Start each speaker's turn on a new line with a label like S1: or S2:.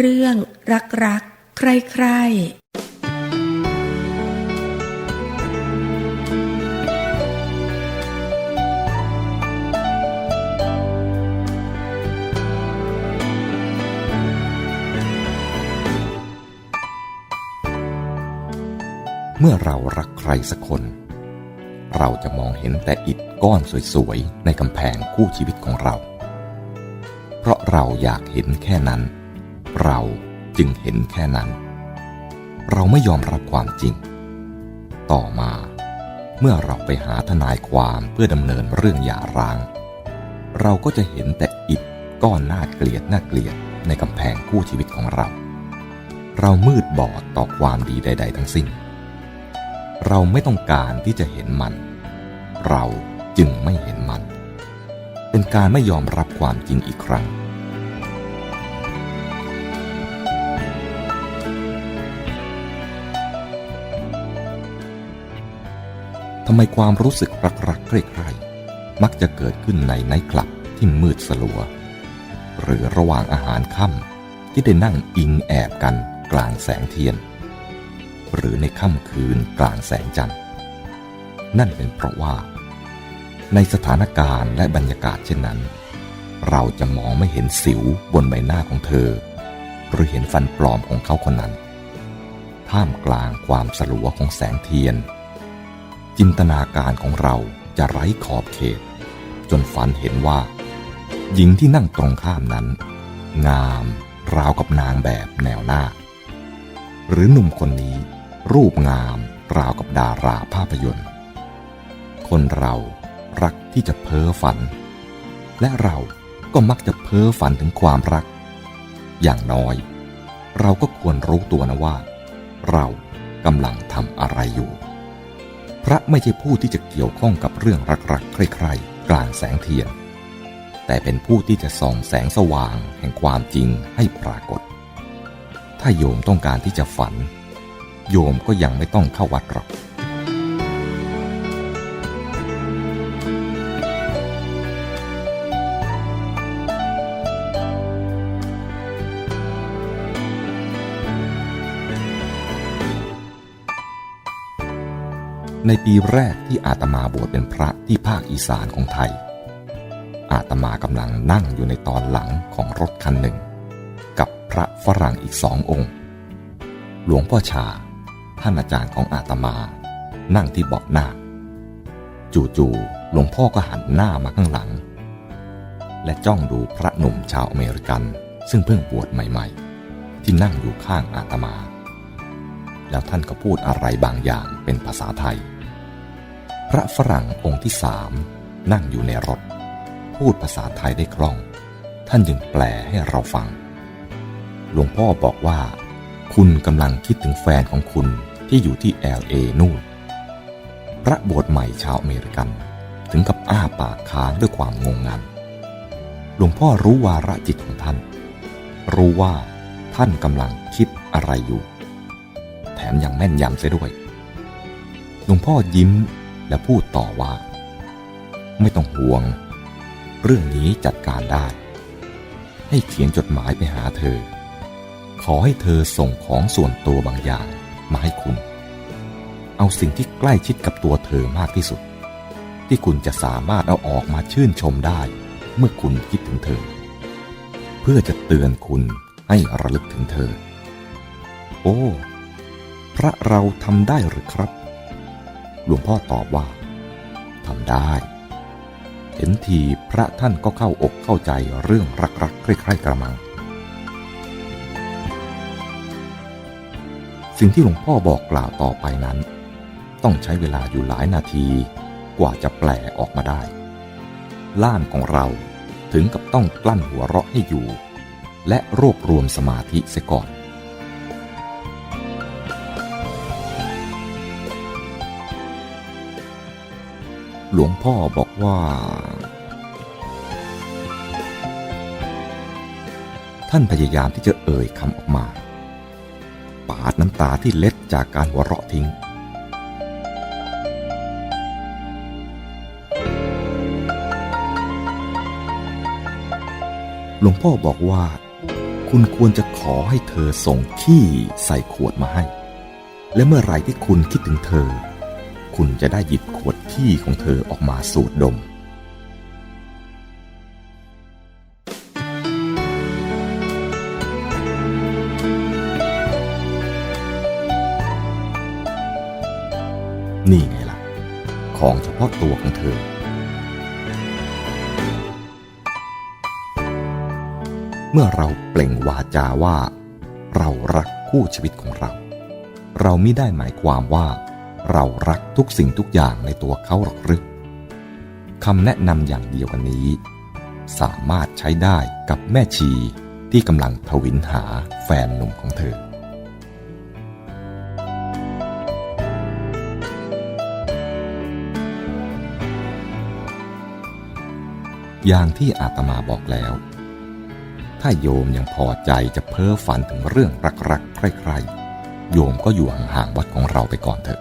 S1: เรื่อง รักรักใครใคร
S2: เมื่อเรารักใครสักคน เราจะมองเห็นแต่อิฐก้อนสวยๆ ในกำแพงคู่ชีวิตของเรา เพราะเราอยากเห็นแค่นั้น เราจึงเห็นแค่นั้น เราไม่ยอมรับความจริง ต่อมาเมื่อเราไปหาทนายความเพื่อดำเนินเรื่องหย่าร้าง เราก็จะเห็นแต่อิฐก้อนน่าเกลียดน่าเกลียดในกำแพงคู่ชีวิตของเรา เรามืดบอดต่อความดีใด ๆ ทั้งสิ้น เราไม่ต้องการที่จะเห็นมัน เราจึงไม่เห็นมัน เป็นการไม่ยอมรับความจริงอีกครั้ง ทำไมความรู้สึกรักๆใกล้ๆมักจะเกิดขึ้นในไนท์คลับที่มืดสลัว หรือระหว่างอาหารค่ำที่ได้นั่งอิงแอบกันกลางแสงเทียน หรือในค่ำคืนกลางแสงจันทร์ นั่นเป็นเพราะว่า ในสถานการณ์และบรรยากาศเช่นนั้น เราจะมองไม่เห็นสิวบนใบหน้าของเธอ หรือเห็นฟันปลอมของเขาคนนั้น ท่ามกลางความสลัวของแสงเทียน จินตนาการของเราจะไร้ขอบเขต จนฝันเห็นว่า หญิงที่นั่งตรงข้ามนั้น งามราวกับนางแบบแนวหน้า หรือหนุ่มคนนี้ รูปงามราวกับดาราภาพยนตร์ คนเรารักที่จะเพ้อฝัน และเราก็มักจะเพ้อฝันถึงความรัก อย่างน้อย เราก็ควรรู้ตัวนะว่า เรากำลังทำอะไรอยู่ พระไม่ใช่ผู้ที่จะเกี่ยวข้องกับเรื่องรักๆใครๆกลางแสงเทียน แต่เป็นผู้ที่จะส่องแสงสว่างแห่งความจริงให้ปรากฏ ถ้าโยมต้องการที่จะฝัน โยมก็ยังไม่ต้องเข้าวัดหรอก ในปีแรกที่อาตมาบวชเป็นพระที่ภาคอีสานของไทย อาตมากำลังนั่งอยู่ในตอนหลังของรถคันหนึ่ง กับพระฝรั่งอีกสององค์ หลวงพ่อชา ท่านอาจารย์ของอาตมา นั่งที่เบาะหน้า จู่ๆหลวงพ่อก็หันหน้ามาข้างหลัง และจ้องดูพระหนุ่มชาวอเมริกัน ซึ่งเพิ่งบวชใหม่ๆ ที่นั่งอยู่ข้างอาตมา แล้วท่านก็พูดอะไรบางอย่างเป็นภาษาไทย พระฝรั่งองค์ที่สามนั่งอยู่ในรถ พูดภาษาไทยได้คล่อง ท่านจึงแปลให้เราฟัง หลวงพ่อบอกว่า คุณกำลังคิดถึงแฟนของคุณที่อยู่ที่ LA นู่น พระบวชใหม่ชาวอเมริกัน ถึงกับอ้าปากค้างด้วยความงงงัน หลวงพ่อรู้วาระจิตของท่าน รู้ว่าท่านกำลังคิดอะไรอยู่ แถมยังแม่นยำเสียด้วย หลวงพ่อยิ้ม และพูดต่อว่า ไม่ต้องห่วง เรื่องนี้จัดการได้ ให้เขียนจดหมายไปหาเธอ ขอให้เธอส่งของส่วนตัวบางอย่างมาให้คุณ เอาสิ่งที่ใกล้ชิดกับตัวเธอมากที่สุด ที่คุณจะสามารถเอาออกมาชื่นชมได้ เมื่อคุณคิดถึงเธอ เพื่อจะเตือนคุณให้ระลึกถึงเธอ โอ้ พระเราทำได้หรือครับ หลวงพ่อตอบว่าทำได้ เห็นทีพระท่านก็เข้าอกเข้าใจเรื่องรักๆใคร่ๆกระมัง สิ่งที่หลวงพ่อบอกกล่าวต่อไปนั้น ต้องใช้เวลาอยู่หลายนาทีกว่าจะแปลออกมาได้ ล่ามของเราถึงกับต้องกลั้นหัวเราะให้อยู่ และรวบรวมสมาธิเสียก่อน หลวงพ่อบอกว่า ท่านพยายามที่จะเอ่ยคำออกมา ปาดน้ำตาที่เล็ดจากการหัวเราะทิ้ง หลวงพ่อบอกว่า คุณควรจะขอให้เธอส่งขี้ใส่ขวดมาให้ และเมื่อไรที่คุณคิดถึงเธอ คุณจะได้หยิบขวดขี้ของเธอออกมาสูดดม นี่ไงล่ะ ของเฉพาะตัวของเธอ เมื่อเราเปล่งวาจาว่า เรารักคู่ชีวิตของเรา เราไม่ได้หมายความว่า เรารักทุกสิ่งทุกอย่างในตัวเขาหรอกหรือคำแนะนำอย่างเดียวกันนี้ สามารถใช้ได้กับแม่ชีที่กำลังทวินหาแฟนหนุ่มของเธออย่างที่อาตมาบอกแล้ว ถ้าโยมยังพอใจจะเพ้อฝันถึงเรื่องรักๆใคร่ๆ โยมก็อยู่ห่างๆวัดของเราไปก่อนเถอะ